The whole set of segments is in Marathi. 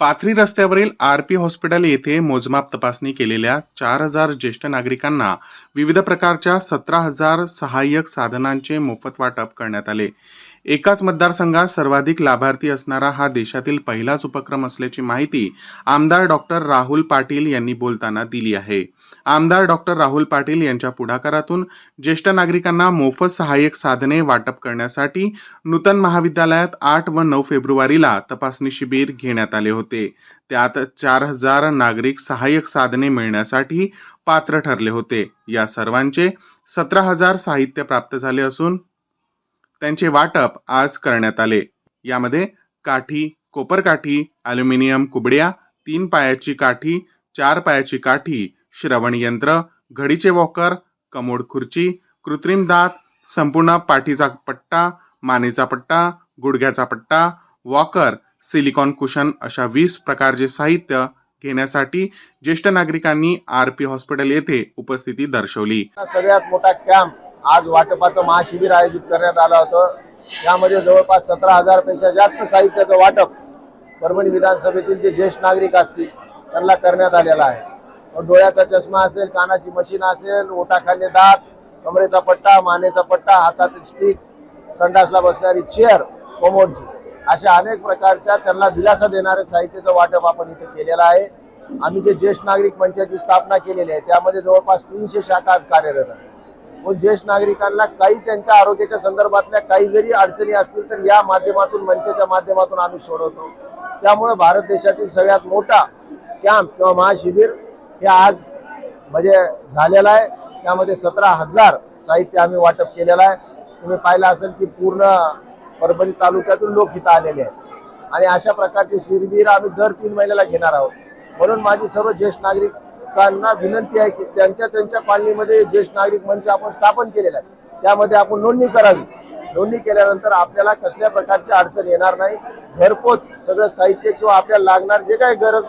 पाथरी रस्त्यावरील आर पी हॉस्पिटल येथे मोजमाप तपासणी केलेल्या चार हजार ज्येष्ठ नागरिकांना विविध प्रकारच्या सतरा हजार सहाय्यक साधनांचे मोफत वाटप करण्यात आले. एकाच मतदारसंघात सर्वाधिक लाभार्थी असणारा हा देशातील पहिलाच उपक्रम असल्याची माहिती आमदार डॉक्टर राहुल पाटील यांनी बोलताना दिली आहे. आमदार डॉक्टर राहुल पाटील यांच्या पुढाकारातून ज्येष्ठ नागरिकांना मोफत सहाय्यक साधने वाटप करण्यासाठी नूतन महाविद्यालयात आठ व नऊ फेब्रुवारीला तपासणी शिबिर घेण्यात आले होते. त्यात चार हजार नागरिक सहाय्यक साधने मिळण्यासाठी पात्र ठरले होते. या सर्वांचे सतरा हजार साहित्य प्राप्त झाले असून त्यांचे वाटप आज करण्यात आले. यामध्ये काठी कोपरकाठी अल्युमिनियम कुबड्या तीन पायाची काठी चार पायाची काठी श्रवण यंत्र घडीचे वॉकर कमोड खुर्ची कृत्रिम दात संपूर्ण पाठीचा पट्टा मानेचा पट्टा गुडघ्याचा पट्टा वॉकर सिलिकॉन कुशन अशा वीस प्रकारचे साहित्य घेण्यासाठी ज्येष्ठ नागरिकांनी आर पी हॉस्पिटल येथे उपस्थिती दर्शवली. सगळ्यात मोठा कॅम्प आज वाटपाचं महाशिबिर आयोजित करण्यात आलं होतं. यामध्ये जवळपास सतरा हजारपेक्षा जास्त साहित्याचं वाटप परभणी विधानसभेतील जे ज्येष्ठ नागरिक असतील त्यांना करण्यात आलेलं आहे. डोळ्याचा चष्मा असेल कानाची मशीन असेल ओटाखाली दात कमरेचा पट्टा मानेचा पट्टा हातातील स्टिक संडासला बसणारी चेअर कोमोडची अशा अनेक प्रकारच्या त्यांना दिलासा देणारे साहित्याचं वाटप आपण इथे केलेलं आहे. आम्ही जे ज्येष्ठ नागरिक मंचाची स्थापना केलेली आहे त्यामध्ये जवळपास तीनशे शाखा आज कार्यरत आहेत. मग ज्येष्ठ नागरिकांना काही त्यांच्या आरोग्याच्या संदर्भातल्या काही जरी अडचणी असतील तर या माध्यमातून मंचच्या माध्यमातून आम्ही सोडवतो. त्यामुळे भारत देशातील सगळ्यात मोठा कॅम्प किंवा महाशिबिर हे आज म्हणजे झालेलं आहे. त्यामध्ये सतरा हजार साहित्य आम्ही वाटप केलेलं आहे. तुम्ही पाहिलं असेल की पूर्ण परभणी तालुक्यातून लोक इथं आलेले आहेत. आणि अशा प्रकारचे शिबिर आम्ही दर तीन महिन्याला घेणार आहोत. म्हणून माझी सर्व ज्येष्ठ नागरिक नागरिकांना विनंती आहे की त्यांच्या त्यांच्या कॉलनीमध्ये ज्येष्ठ नागरिक मंच आपण स्थापन केलेला आहे. त्यामध्ये आपण नोंदणी करावी. नोंदणी केल्यानंतर आपल्याला कसल्या प्रकारची अडचण येणार नाही. घरपोच सगळं साहित्य किंवा आपल्याला लागणार जे काही गरज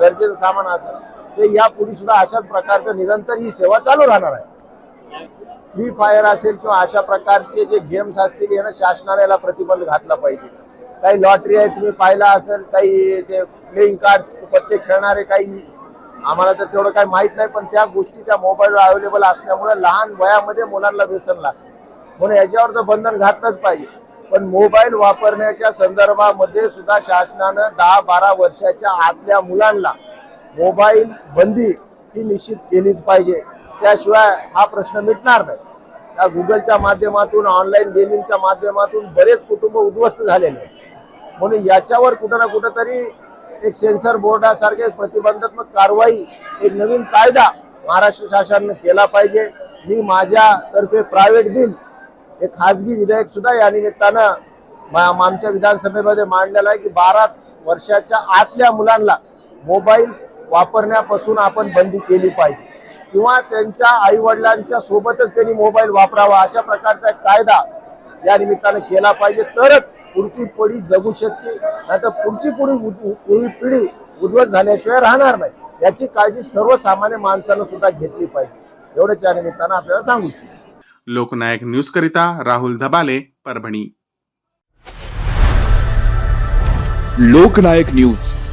गरजेचं सामान असेल ते यापुढे सुद्धा अशाच प्रकारचं निरंतर ही सेवा चालू राहणार आहे. फ्री फायर असेल किंवा अशा प्रकारचे जे गेम्स असतील यानं शासनाने याला प्रतिबंध घातला पाहिजे. काही लॉटरी आहे तुम्ही पाहिला असेल काही ते प्लेइंग कार्ड पत्ते खेळणारे काही आम्हाला तर तेवढं काही माहीत नाही पण त्या गोष्टी त्या मोबाईलवर अवेलेबल असल्यामुळे लहान वयामध्ये मुलांना व्यसन लागतं. म्हणून याच्यावर तर बंधन घातलंच पाहिजे. पण मोबाईल वापरण्याच्या संदर्भामध्ये सुद्धा शासनानं दहा बारा वर्षाच्या आतल्या मुलांना मोबाईल बंदी ही निश्चित केलीच पाहिजे. त्याशिवाय हा प्रश्न मिटणार नाही. त्या गुगलच्या माध्यमातून ऑनलाईन गेमिंगच्या माध्यमातून बरेच कुटुंब उद्ध्वस्त झालेले आहेत. म्हणून याच्यावर कुठं ना कुठंतरी एक सेन्सर बोर्डासारखे प्रतिबंधात्मक कारवाई एक नवीन कायदा महाराष्ट्र शासनाने केला पाहिजे. मी माझ्या तर्फे प्रायव्हेट बिल एक खासगी विधेयक सुद्धा या निमित्तानं आमच्या विधानसभेमध्ये मांडलेलं आहे की बारा वर्षाच्या आतल्या मुलांना मोबाईल वापरण्यापासून आपण बंदी केली पाहिजे. किंवा त्यांच्या आई वडिलांच्या सोबतच त्यांनी मोबाईल वापरावा अशा प्रकारचा कायदा या निमित्तानं केला पाहिजे. तरच पुढची पिढी जगू शकते नाहीतर पुढची पुढी उद- पुढी पिढी उद्ध्वस्त झाल्याशिवाय राहणार नाही. याची काळजी सर्वसामान्य माणसानं सुद्धा घेतली पाहिजे. एवढंच या निमित्तानं आपल्याला सांगू इच्छितो. लोकनायक न्यूज करिता राहुल धबाले परभणी. लोकनायक न्यूज.